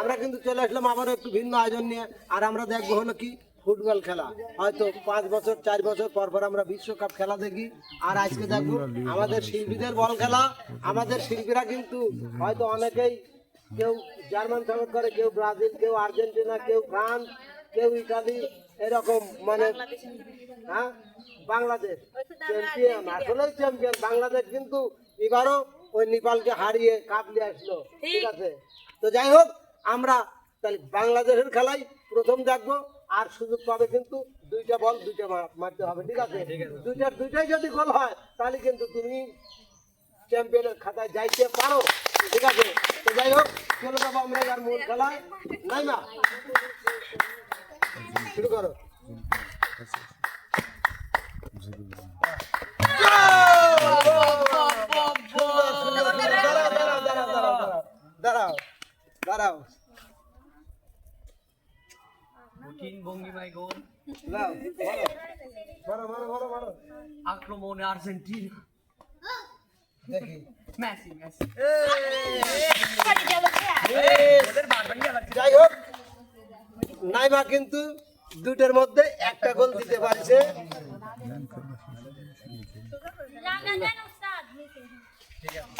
আমরা কিন্তু চলে আসলাম আবার একটু ভিন্ন আয়োজন নিয়ে, আর আমরা দেখব হলো কি ফুটবল খেলা। হয়তো পাঁচ বছর, চার বছর পর পর আমরা বিশ্বকাপ খেলা দেখি, আর আজকে দেখব আমাদের শিল্পীদের বল খেলা। আমাদের শিল্পীরা কিন্তু হয়তো অনেকেই কেউ জার্মান সাপোর্ট করে, কেউ ব্রাজিল, কেউ আর্জেন্টিনা, কেউ ফ্রান্স কেউ ইটালি এরকম মানে হ্যাঁ? বাংলাদেশ চ্যাম্পিয়ন আসলেই চ্যাম্পিয়ন বাংলাদেশ কিন্তু এবারও ওই নেপালকে হারিয়ে কাপ নিয়ে আসলো। ঠিক। আছে? তো যাই হোক আমরা তাহলে বাংলাদেশের খেলাই প্রথম দেখব আর সুযোগ পাবে কিন্তু দুইটা বল দুইটা মারতে হবে ঠিক আছে? দুইটার দুইটাই যদি গোল হয় তাহলে কিন্তু তুমি চ্যাম্পিয়নের খাতায় যাইতে পারো। ঠিক আছে? তো যাই হোক চলে যাব আমরা এবার মূল খেলায়। নাই না শুরু করো। দাঁড়াও দাঁড়াও কঠিন ভঙ্গিমায় গোল আক্রমণে আর্জেন্টিনা। যাই হোক নাইমা কিন্তু দুটোর মধ্যে একটা গোল দিতে পারছে।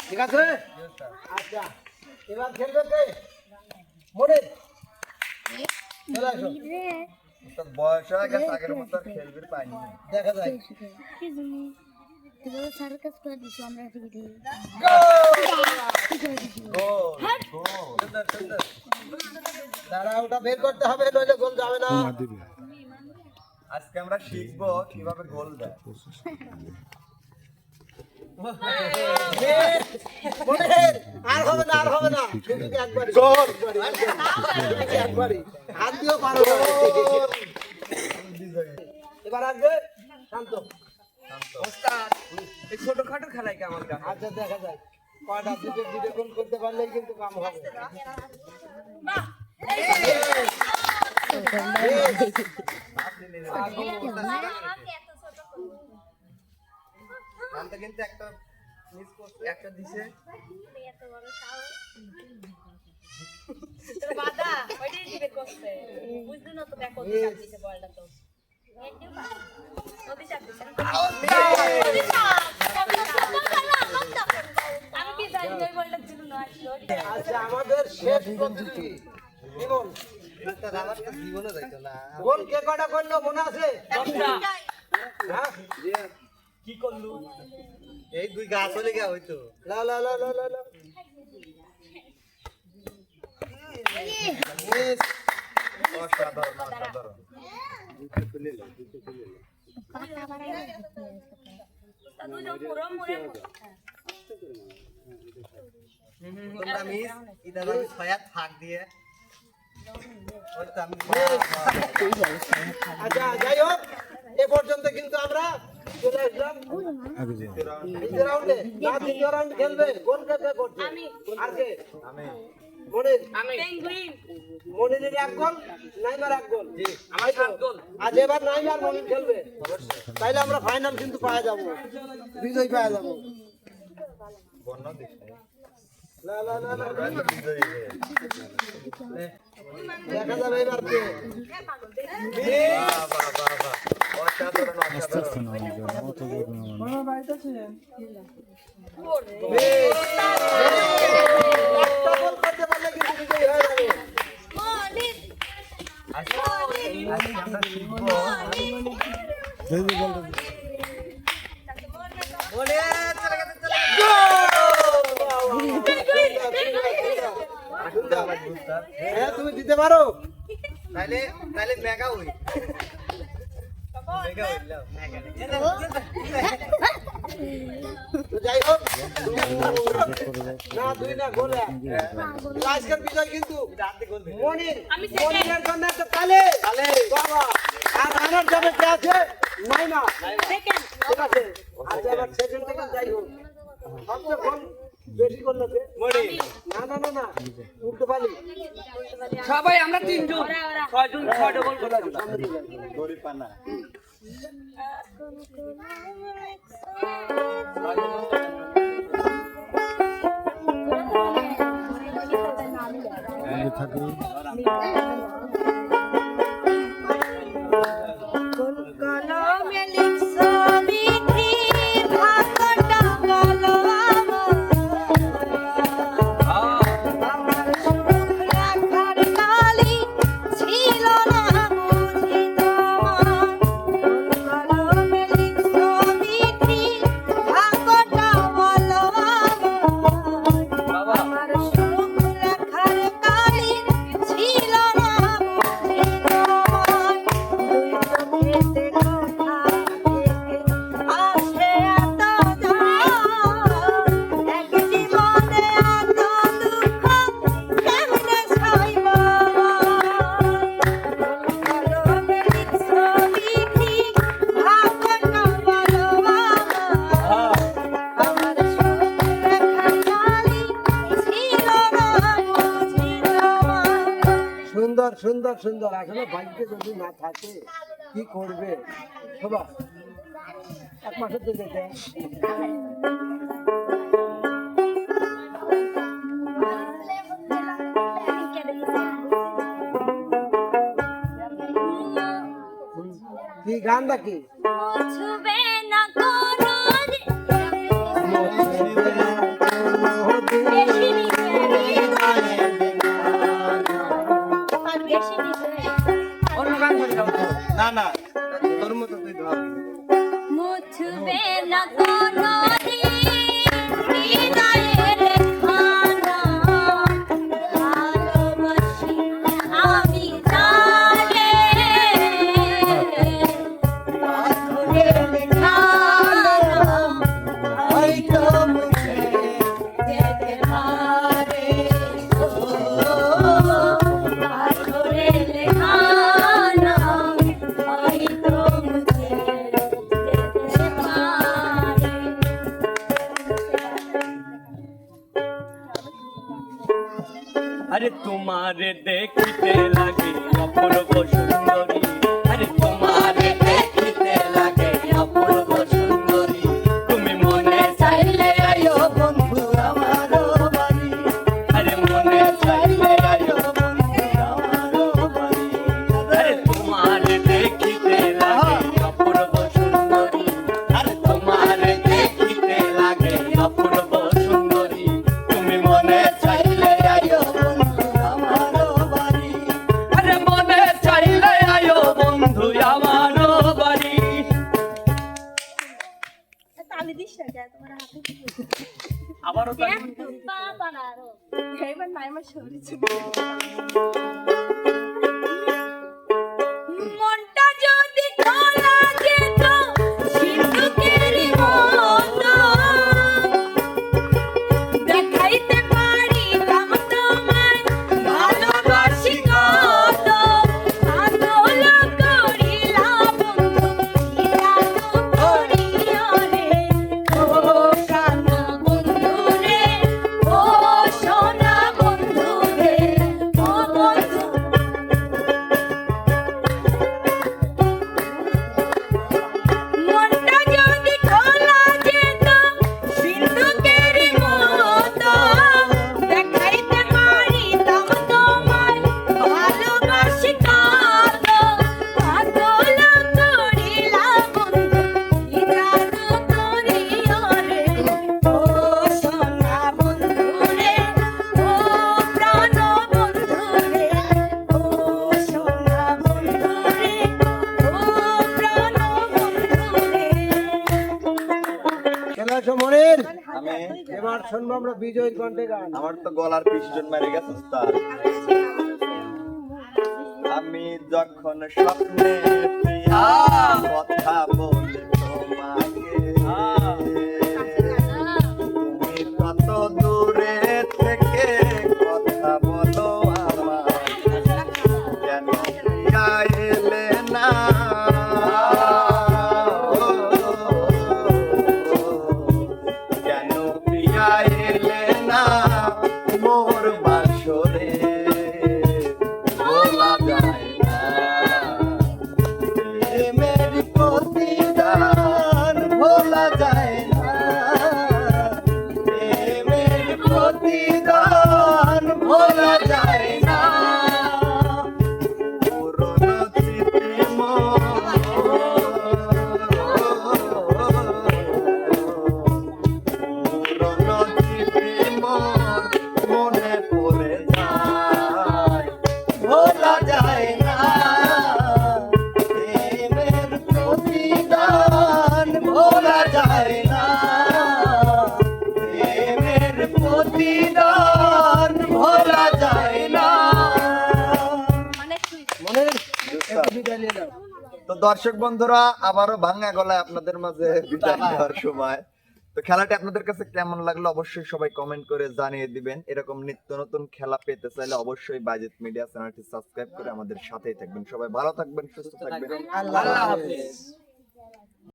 ঠিক আছে? আচ্ছা এবার খেলবে কে? মনে চলে আসো। বয়স হয়ে গেছে আগের মতো খেলবে পাইনি। দেখা যায় সার্কাস করে দিছো আমরা দাঁড়া ওটা বের করতে হবে নইলে গোল যাবে না। আজকে আমরা শিখব কীভাবে গোল দেয়। আর হবে না আর হবে না। শুধু একবারই। গোল। একবারই। হাত দিয়েও পারো এবার আসবে শান্ত। ওস্তাদ এই ছোটখাটো খেলাই কি আমার কাছে আচ্ছা দেখা যায় কয়টা দুটো দুটো গোল করতে পারলেই কিন্তু কাম হবে। কিন্তু একটা মিস করছে একটা দিছে। বাদা ওইটাই দিবে করতে বুঝলি না তো দেখো দিছে বলটা তো। চাপ দিছে। আমাদের শেষ কে কটা করল মনে আছে কি করলু এই দুই গাছ হলে গিয়া হইতো অসাধারণ অসাধারণ তোমরা মিস ইদার ছয়াত ফাঁক দিয়ে। ওই তো আমি আচ্ছা যাই হোক এ পর্যন্ত কিন্তু আমরা চলে আসলাম। দ্বিতীয় রাউন্ডে না দ্বিতীয় রাউন্ড খেলবে। কোন কে কে করছে আর কে? মনির। মনিরের এক গোল নাইমার এক গোল। আমার সাত গোল। আজ এবার নাইমার মনির খেলবে। তাইলে আমরা ফাইনাল কিন্তু পাওয়া যাব। বিজয় পাওয়া যাব। বন্য দেখতে। দেখা যাবে এবার। অসাধারণ অসাধারণ আস্তে নামানো যাবে অত জোরে নামানো একটা গোল করতে পারলে কিন্তু বিজয় হয়ে যাবে আজকে আজকে আমরা শিখব এই যে বলটা দিবে। বলে চলে গেছে চলে গেছে হ্যাঁ তুমি দিতে পারো তাইলে তাইলে মেগা হই তো যাই হোক। না দুই না গোল। আজকের বিজয় কিন্তু মনির আমি মনিরের জন্য একটা তালে তালে বাবা আর রানার যাবে কে আছে নাইমা। সেকেন্ড ঠিক আছে। আচ্ছা এবার সেকেন্ড থেকে যাই হোক সবচেয়ে বেশি করলতে না না না না। উল্টো পালি। সবাই আমরা তিনজন। ছয়জন ছয় ডবল থাকুন সুন্দর সুন্দর সুন্দর। এখনও ভাগ্যে যদি না থাকে কি করবে? শোভা এক মাসের দিকে কি গান দেখি তোমারে দেখতে লাগে অপর বসন্ত Siya, pa, panaro. Kaya man tayo masyuri এবার শুনব আমরা বিজয়ের কণ্ঠে গান। আমার তো গলার পিছজন মেরে গেছে উস্তাদ। আমি যখন স্বপ্নে কথা বলি তো দর্শক বন্ধুরা আবারও ভাঙ্গা গলায় আপনাদের মাঝে বিদায় নেওয়ার সময়। তো খেলাটি আপনাদের কাছে কেমন লাগল অবশ্যই সবাই কমেন্ট করে জানিয়ে দিবেন। এরকম নিত্য নতুন খেলা পেতে চাইলে অবশ্যই বাজেট মিডিয়া চ্যানেলটি সাবস্ক্রাইব করে আমাদের সাথেই থাকবেন। সবাই ভালো থাকবেন সুস্থ থাকবেন। আল্লাহ হাফেজ।